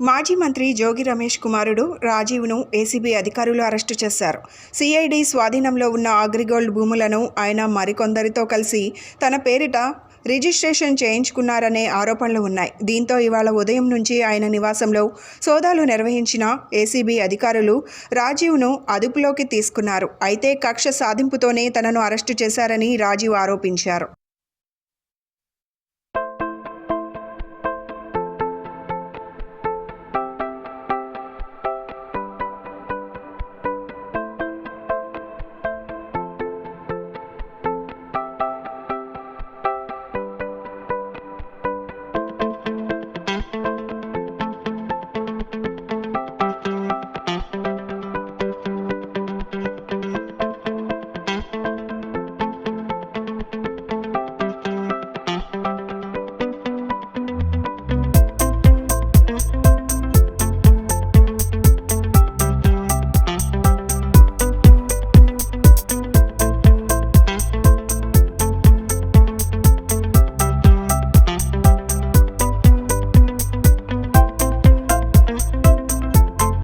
మాజీ మంత్రి జోగి రమేష్ కుమారుడు రాజీవ్ను ఏసీబీ అధికారులు అరెస్టు చేశారు. సిఐడి స్వాధీనంలో ఉన్న అగ్రిగోల్డ్ భూములను ఆయన మరికొందరితో కలిసి తన పేరిట రిజిస్ట్రేషన్ చేయించుకున్నారనే ఆరోపణలు ఉన్నాయి. దీంతో ఇవాళ ఉదయం నుంచి ఆయన నివాసంలో సోదాలు నిర్వహించిన ఏసీబీ అధికారులు రాజీవ్ను అదుపులోకి తీసుకున్నారు. అయితే కక్ష సాధింపుతోనే తనను అరెస్టు చేశారని రాజీవ్ ఆరోపించారు.